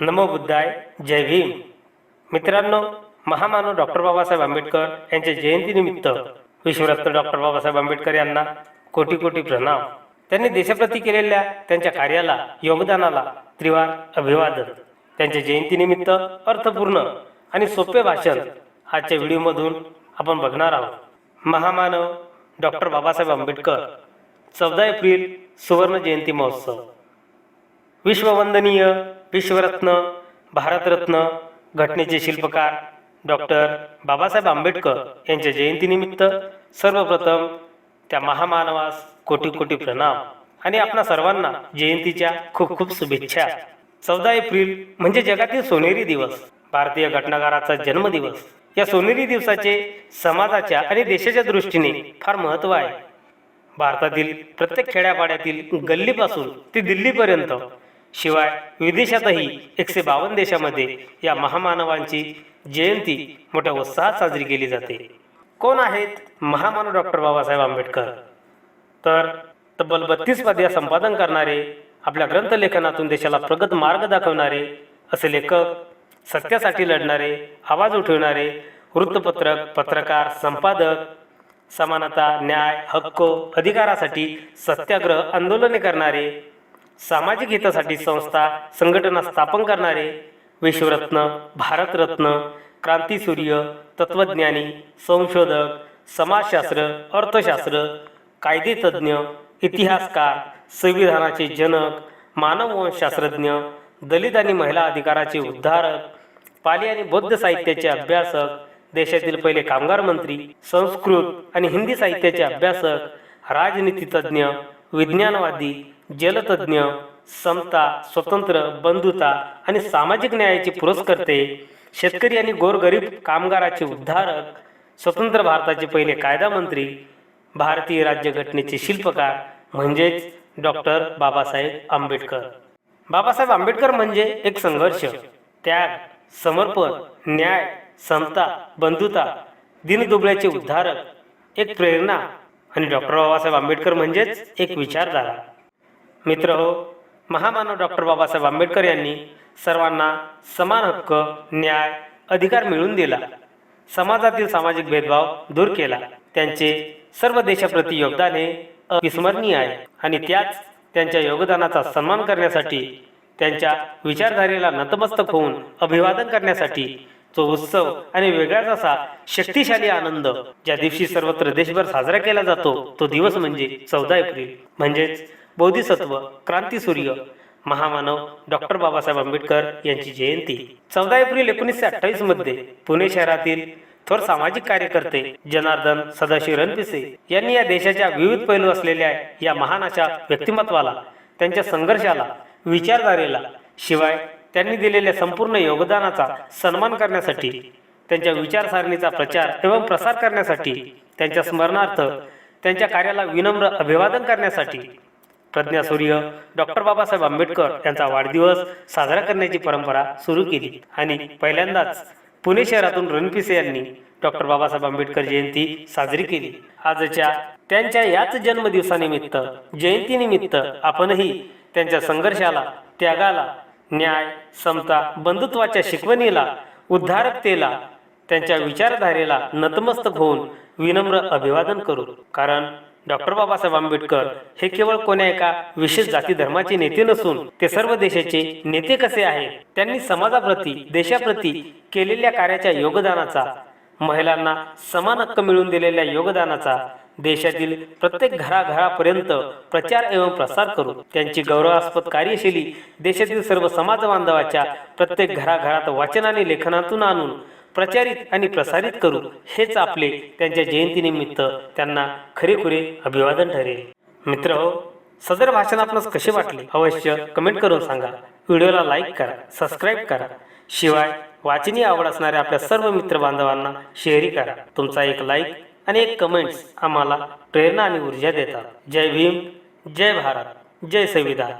नमो बुद्धाय जय भीम. मित्रांनो महामानव डॉक्टर बाबासाहेब आंबेडकर यांच्या जयंतीनिमित्त विश्वरत्न डॉक्टर बाबासाहेब आंबेडकर यांना कोटी कोटी प्रणाम. त्यांनी देशाप्रती केलेल्या त्यांच्या कार्याला योगदानाला त्रिवार अभिवादन. त्यांच्या जयंतीनिमित्त अर्थपूर्ण आणि सोपे भाषण आजच्या व्हिडिओमधून आपण बघणार आहोत. महामानव डॉक्टर बाबासाहेब आंबेडकर चौदा एप्रिल सुवर्ण जयंती महोत्सव. विश्ववंदनीय विश्वरत्न भारतरत्न घटनेचे शिल्पकार डॉक्टर बाबासाहेब आंबेडकर यांच्या जयंतीनिमित्त सर्वप्रथम त्या महामानवास कोटी कोटी प्रणाम आणि आपणा सर्वांना जयंतीच्या खूप खूप शुभेच्छा. चौदा एप्रिल म्हणजे जगातील सोनेरी दिवस भारतीय घटनाकाराचा जन्मदिवस. या सोनेरी दिवसाचे समाजाच्या आणि देशाच्या दृष्टीने फार महत्त्व आहे. भारतातील प्रत्येक खेड्यापाड्यातील गल्लीपासून ते दिल्लीपर्यंत शिवाय विदेशातही एकशे बावन्न देशामध्ये या महामानवांची जयंती मोठ्या उत्साहात साजरी केली जाते. कोण आहेत महामानव डॉक्टर बाबासाहेब आंबेडकर? तर तब्बल बत्तीस पद्या संपादन करणारे आपल्या ग्रंथलेखनातून देशाला प्रगत मार्ग दाखवणारे असे लेखक सत्यासाठी लढणारे आवाज उठवणारे वृत्तपत्रक पत्रकार संपादक समानता न्याय हक्क अधिकारासाठी सत्याग्रह आंदोलने करणारे सामाजिक हितासाठी संस्था संघटना स्थापन करणारे विश्वरत्न भारतरत्न क्रांतीसूर्य तत्वज्ञानी संशोधक समाजशास्त्र अर्थशास्त्र कायदेतज्ञ इतिहासकार संविधानाचे जनक मानववंशशास्त्रज्ञ दलित आणि महिला अधिकाराचे उद्धारक पाली आणि बौद्ध साहित्याचे अभ्यासक देशातील पहिले कामगार मंत्री संस्कृत आणि हिंदी साहित्याचे अभ्यासक राजनीतीतज्ञ विज्ञानवादी जलतज्ञ समता स्वतंत्र बंधुता आणि सामाजिक न्यायाचे पुरस्कर्ते शेतकरी आणि गोरगरीब कामगाराचे उद्धारक स्वतंत्र भारताचे पहिले कायदा मंत्री भारतीय राज्यघटनेचे शिल्पकार म्हणजेच डॉक्टर बाबासाहेब आंबेडकर. बाबासाहेब आंबेडकर म्हणजे एक संघर्ष त्याग समर्पण न्याय समता बंधुता दिनदुबळ्याचे उद्धारक एक प्रेरणा आणि डॉक्टर बाबासाहेब आंबेडकर म्हणजेच एक विचारधारा. मित्र हो महामानव डॉक्टर बाबासाहेब आंबेडकर यांनी सर्वांना समान हक्क न्याय अधिकार मिळवून दिला. समाजातील सामाजिक भेदभाव दूर केला. त्यांचे सर्व देशाप्रती योगदान हे अविस्मरणीय आहे. आणि त्याच त्यांच्या योगदानाचा सन्मान करण्यासाठी त्यांच्या विचारधारेला नतमस्तक होऊन अभिवादन करण्यासाठी तो उत्सव आणि वेगळाच असा शक्तिशाली आनंद ज्या दिवशी सर्वत्र देशभर साजरा केला जातो तो दिवस म्हणजे चौदा एप्रिल. म्हणजेच बोधिसत्व क्रांतीसूर्य महामानव डॉक्टर बाबासाहेब आंबेडकर यांची जयंती चौदा एप्रिल एकोणीसशे अठ्ठावीसमध्ये पुणे शहरातील थोर सामाजिक कार्यकर्ते जनार्दन सदाशिव रणपिसे यांनी या देशाच्या विविध पैलू असलेल्या या महान अशा व्यक्तिमत्वाला त्यांच्या संघर्षाला विचारधारेला शिवाय त्यांनी दिलेल्या संपूर्ण योगदानाचा सन्मान करण्यासाठी त्यांच्या विचारसारणीचा प्रचार एवं प्रसार करण्यासाठी त्यांच्या स्मरणार्थ त्यांच्या कार्याला विनम्र अभिवादन करण्यासाठी प्रज्ञा सूर्य डॉक्टर बाबासाहेब आंबेडकर यांचा वाढदिवस साजरा करण्याची परंपरा सुरू केली. आणि पहिल्यांदाच पुणे शहरातून रणपिसे यांनी डॉक्टर बाबासाहेब आंबेडकर जयंती साजरी केली. आजच्या त्यांच्या याच जन्मदिवसानिमित्त जयंतीनिमित्त आपणही त्यांच्या संघर्षाला त्यागाला न्याय समता बंधुत्वाच्या शिकवणीला उद्धारकतेला त्यांच्या विचारधारेला नतमस्तक होऊन विनम्र अभिवादन करू. कारण डॉक्टर बाबासाहेब आंबेडकर हे केवळ कोण्या एका विशेष जाती धर्माचे नेते नसून ते सर्व देशाचे नेते कसे आहेत? त्यांनी समाजाप्रती देशाप्रती केलेल्या कार्याच्या योगदानाचा महिलांना समान हक्क मिळवून दिलेल्या योगदानाचा देशातील प्रत्येक घराघरापर्यंत प्रचार एवं प्रसार करू त्यांची गौरवास्पद कार्यशैली देशातील सर्व समाज बांधवाच्या प्रत्येक घराघरात वाचनाने लेखनातून आणून प्रचारित आणि प्रसारित करू हेच आपले त्यांच्या जयंतीनिमित्त त्यांना खरेखुरे अभिवादन ठरेल. मित्र हो सदर भाषण आपणास कसे वाटले? अवश्य कमेंट करून सांगा. व्हिडिओला लाईक करा सबस्क्राईब करा. शिवाय वाचनीय आवड असणाऱ्या आपल्या सर्व मित्र बांधवांना शेअरही करा. तुमचा एक लाईक आणि एक कमेंट्स आम्हाला प्रेरणा आणि ऊर्जा देतात. जय भीम जय भारत जय संविधान.